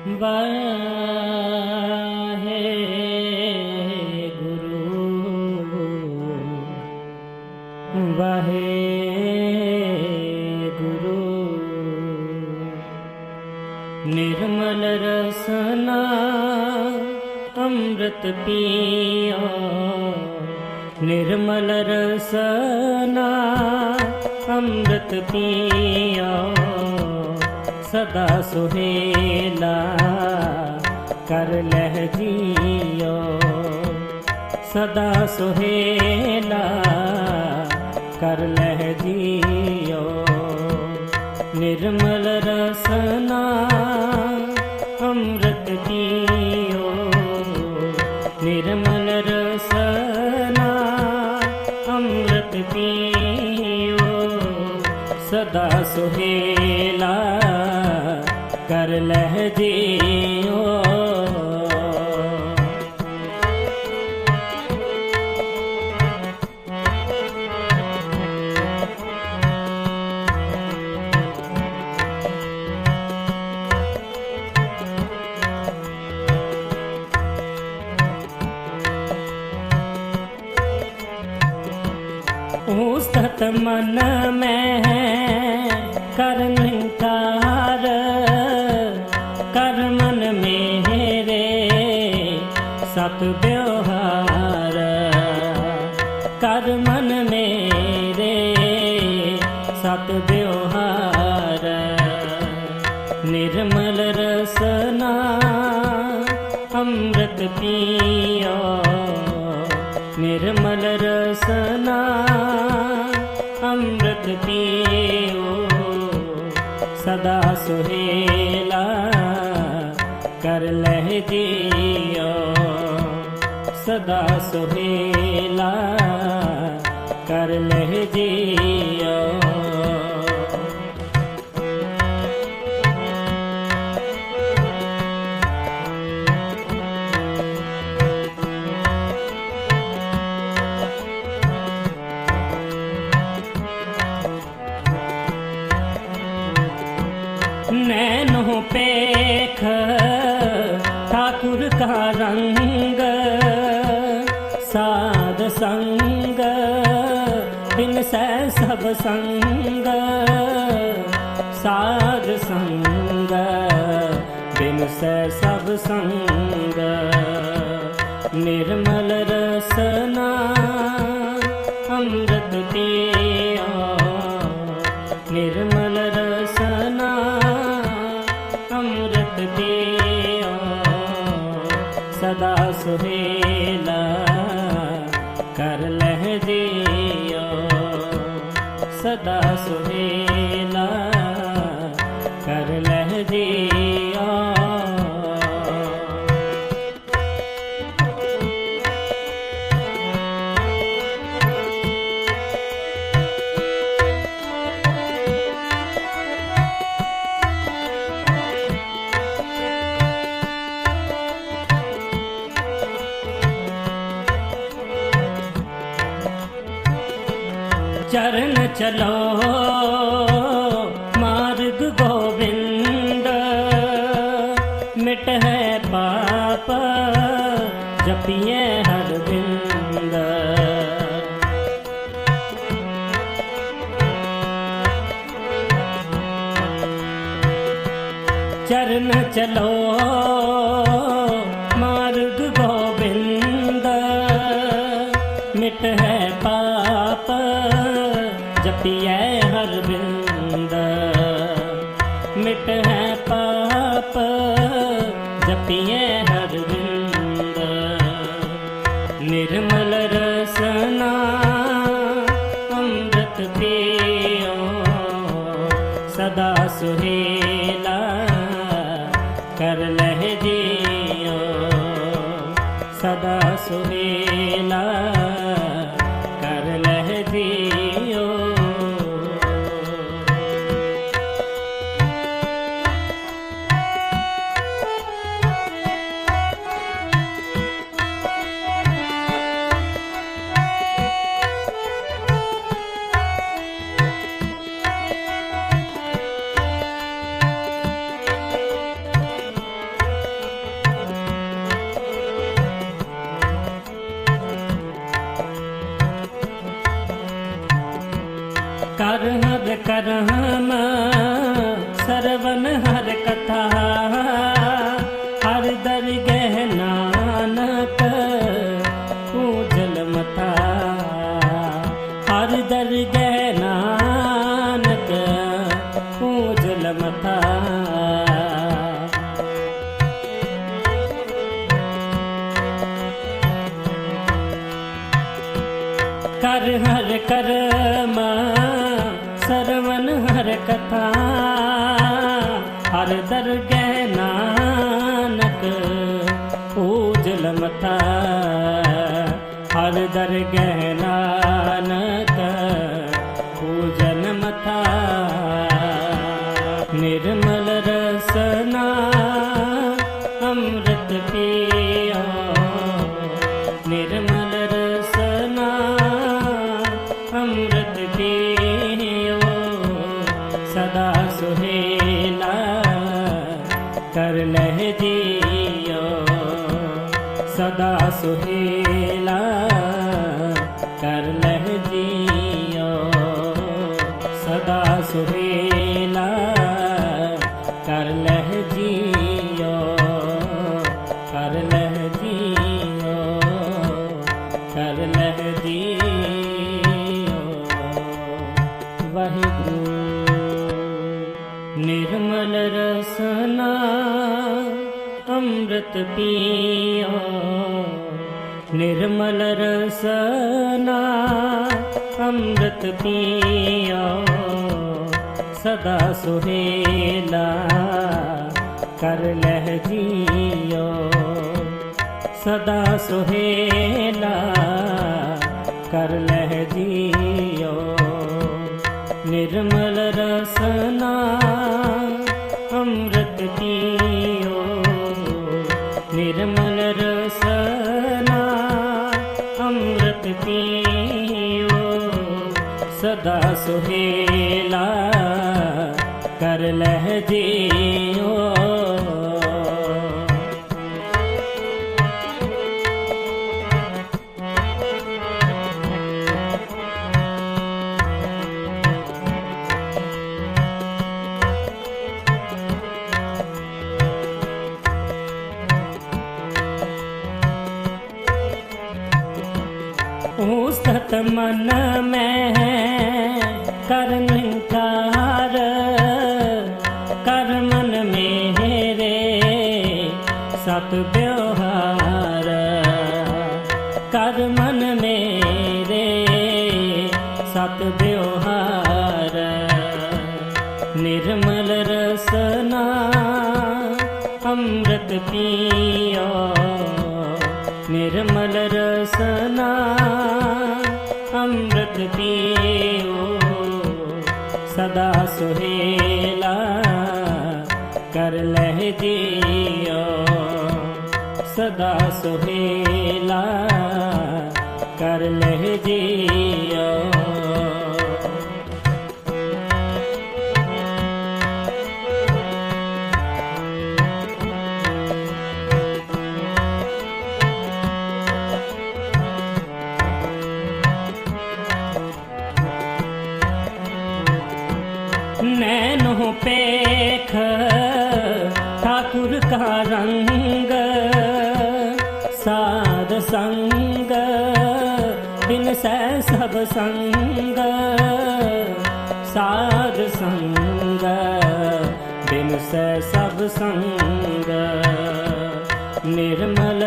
ਗੁਰੂ ਵਾਹਿਗੁਰੂ ਵਾਹਿਗੁਰੂ ਨਿਰਮਲ ਰਸਨਾ ਅੰਮ੍ਰਿਤ ਪੀਓ ਨਿਰਮਲ ਰਸਨਾ ਅੰਮ੍ਰਿਤ ਪੀਓ ਸਦਾ ਸੁਹੇਲਾ ਕਰ ਲਹਿ ਜੀਓ। ਸਦਾ ਸੁਹੇਲਾ ਕਰ ਲਹਿ ਜੀਓ। ਨਿਰਮਲ ਰਸਨਾ ਅੰਮ੍ਰਿਤ ਪੀਓ ਨਿਰਮਲ ਰਸਨਾ ਅੰਮ੍ਰਿਤ ਪੀਓ ਸਦਾ ਸੁਹੇਲਾ ਕਰ ਜੀਓ ਉਸਤਤ ਮਨ ਮੈਂ ਸਤ ਵਿਵਹਾਰ। ਕਰ ਮਨ ਮੇਰੇ ਸਤ ਵਿਵਹਾਰ। ਨਿਰਮਲ ਰਸਨਾ ਅੰਮ੍ਰਿਤ ਪੀਓ। ਨਿਰਮਲ ਰਸਨਾ ਅੰਮ੍ਰਿਤ ਪੀਓ। ਸਦਾ ਸੁਹੇਲਾ ਕਰ ਲਹਿ ਜੀਓ ਸਦਾ ਸੁਹੇਲਾ ਕਰ ਲਹਿ ਜੀਓ। ਨੈਨੋ ਪੇਖ ਠਾਕੁਰ ਕਾ ਰੰਗ ਸੰਗ, ਸਾਧ ਸੰਗ, ਬਿਨ ਸੈ ਸਭ ਸੰਗ। ਨਿਰਮਲ ਰਸਨਾ, ਅੰਮ੍ਰਿਤ ਪੀਓ ਨਿਰਮਲ ਰਸਨਾ, ਅੰਮ੍ਰਿਤ ਪੀਓ ਸਦਾ ਸੁਹੇਲਾ। ਚਰਨ ਚਲੋ ਹਰ ਕਰਮ ਸਰਵਨ ਹਰ ਕਥਾ ਹਰ ਦਰਗਹਿ ਨਾਨਕ ਪੂਜਲ ਮਤਾ ਹਰ ਦਰਗਹਿ ਅੰਮ੍ਰਿਤ ਪੀਓ ਸਦਾ ਸੁਹੇਲਾ ਕਰ ਲਹਿ ਜੀਓ। ਸਦਾ ਸੁਹੇਲਾ ਅੰਮ੍ਰਿਤ ਪੀਓ ਨਿਰਮਲ ਰਸਨਾ ਅੰਮ੍ਰਿਤ ਪੀਓ ਸਦਾ ਸੁਹੇਲਾ ਕਰ ਲਹਿ ਜੀਓ ਸਦਾ ਸੁਹੇਲਾ ਕਰ ਲਹਿ ਜੀਓ ਨਿਰਮਲ ਰਸਨਾ ਸਦਾ ਸੁਹੇਲਾ ਕਰ ਲਹਿ ਜੀਓ। ਸਤ ਵਿਵਹਾਰ, ਕਰ ਮਨ ਮੇਰੇ ਸਤ ਵਿਵਹਾਰ। ਨਿਰਮਲ ਰਸਨਾ ਅੰਮ੍ਰਿਤ ਪੀਓ। ਨਿਰਮਲ ਰਸਨਾ ਅੰਮ੍ਰਿਤ ਪੀਓ। ਸਦਾ ਸੁਹੇਲਾ ਕਰ ਲਹਿ ਜੀਓ ਸਦਾ ਸੁਹੇਲਾ ਕਰ ਲਹਿ ਜੀਓ। ਬਿਨ ਸੈ ਸਭ ਸੰਗ ਨਿਰਮਲ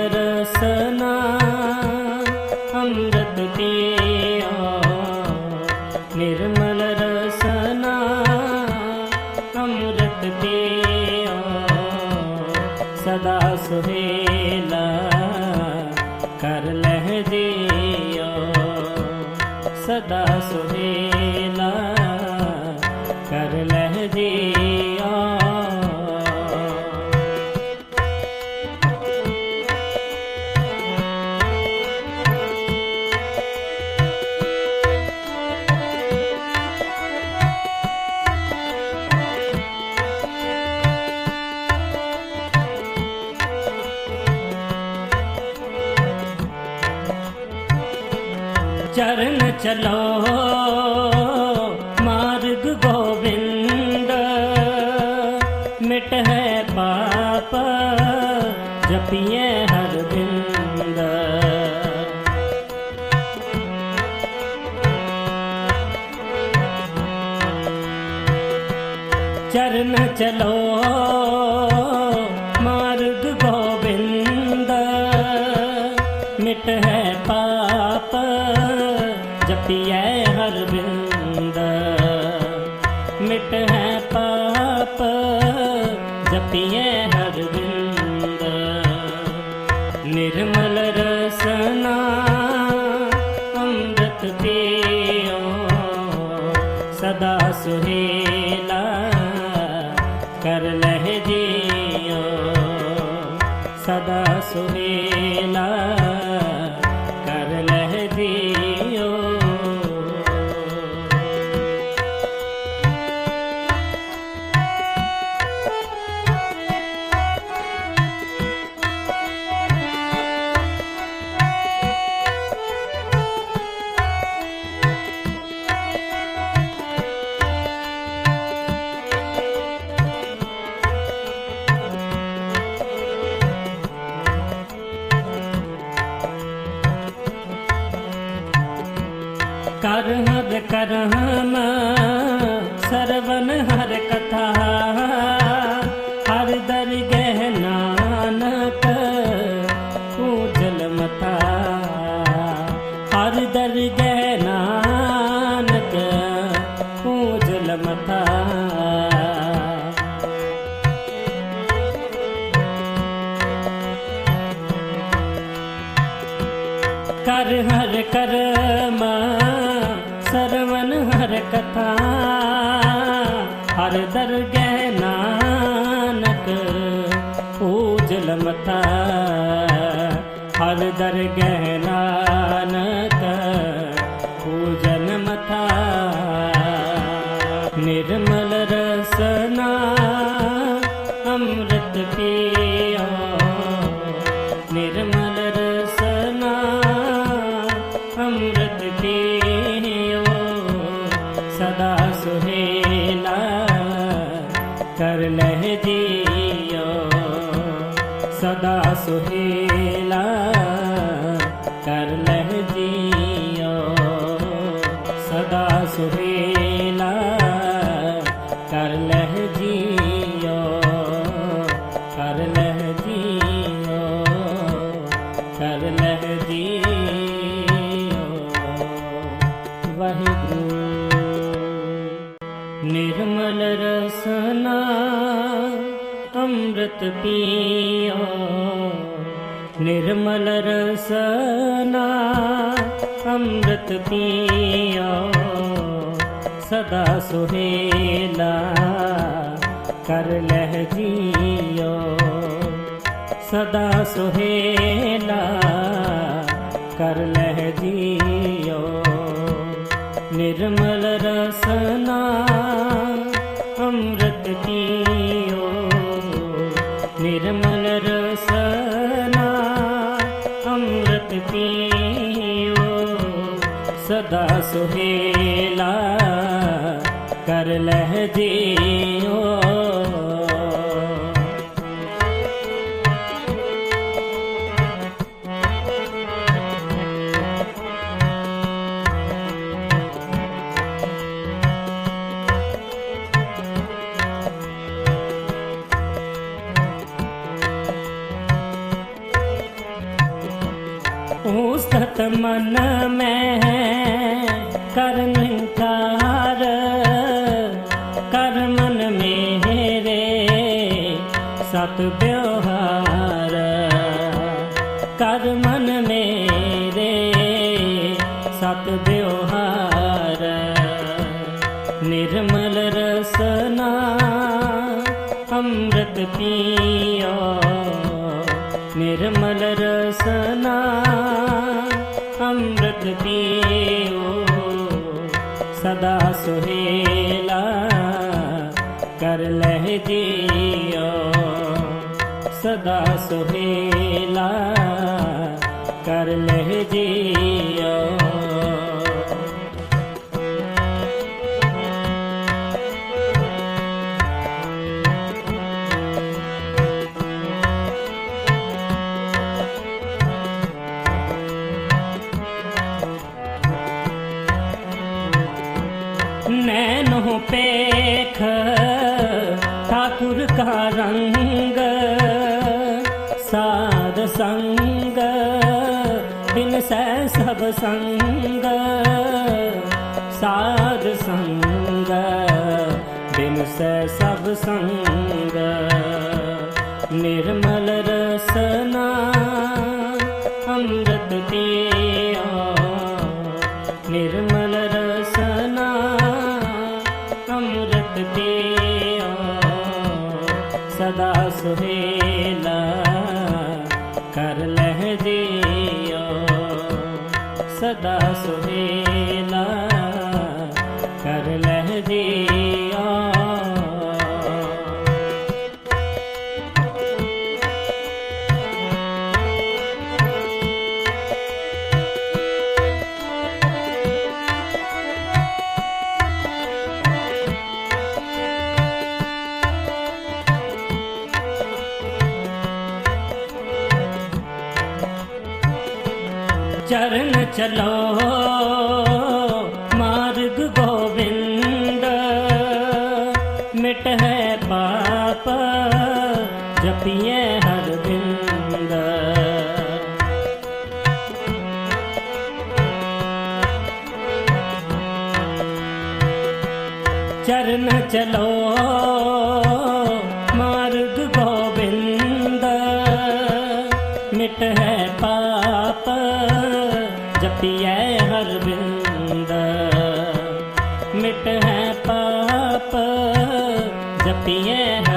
ਚਲੋ ਮਾਰਗ ਗੋਬਿੰਦ। ਮਿਟ ਹੈ ਪਾਪ ਜਪੀਏ ਹਰ ਬਿੰਦ ਚਰਨ ਚਲੋ हर दर ग ਸਦਾ ਸੁਹੇਲਾ ਕਰ ਲਹਿ ਜੀਓ, ਕਰ ਲਹਿ ਜੀਓ, ਕਰ ਲਹਿ ਜੀਓ। ਵਾਹਿਗੁਰੂ, ਨਿਰਮਲ ਰਸਨਾ ਅੰਮ੍ਰਿਤ ਪੀਓ। ਨਿਰਮਲ ਰਸਨਾ ਅੰਮ੍ਰਿਤ ਪੀਓ। ਸਦਾ ਸੁਹੇਲਾ, ਕਰ ਲਹਿ ਜੀਓ। ਸਦਾ ਸੁਹੇਲਾ, ਕਰ ਲਹਿ ਜੀਓ। ਨਿਰਮਲ ਰਸਨਾ, ਅੰਮ੍ਰਿਤ ਪੀਓ। ਨਿਰਮਲ ਰਸਨਾ, ਅੰਮ੍ਰਿਤ ਪੀਓ। ਸਦਾ ਸੁਹੇਲਾ ਕਰ ਸਤ ਵਿਵਹਾਰ, ਕਰ ਮਨ ਮੇਰੇ ਸਤ ਵਿਵਹਾਰ। ਨਿਰਮਲ ਰਸਨਾ ਅੰਮ੍ਰਿਤ ਪੀਓ। ਨਿਰਮਲ ਰਸਨਾ ਅੰਮ੍ਰਿਤ ਪੀਓ। ਸਦਾ ਸੁਹੇਲਾ ਕਰ ਲਹਿ ਜੀਓ ਸਦਾ ਸੁਹੇਲਾ ਕਰ ਲਹਿ ਜੀਓ नैनो पेख ठाकुर का रंग ਸਦਾ ਸੁਹੇਲਾ ਕਰ ਲਹਿ ਜੀਓ ਸਦਾ ਸੁਹੇਲਾ ਕਰਨ ਚਲੋ। जपिए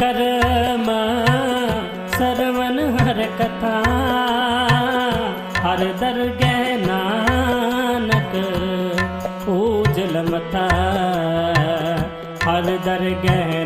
ਕਰਮ ਸਰਵਨ ਹਰ ਕਥਾ। ਹਰ ਦਰਗਹਿ ਨਾਨਕ ਮਤਾ। ਹਰ ਦਰਗਹਿ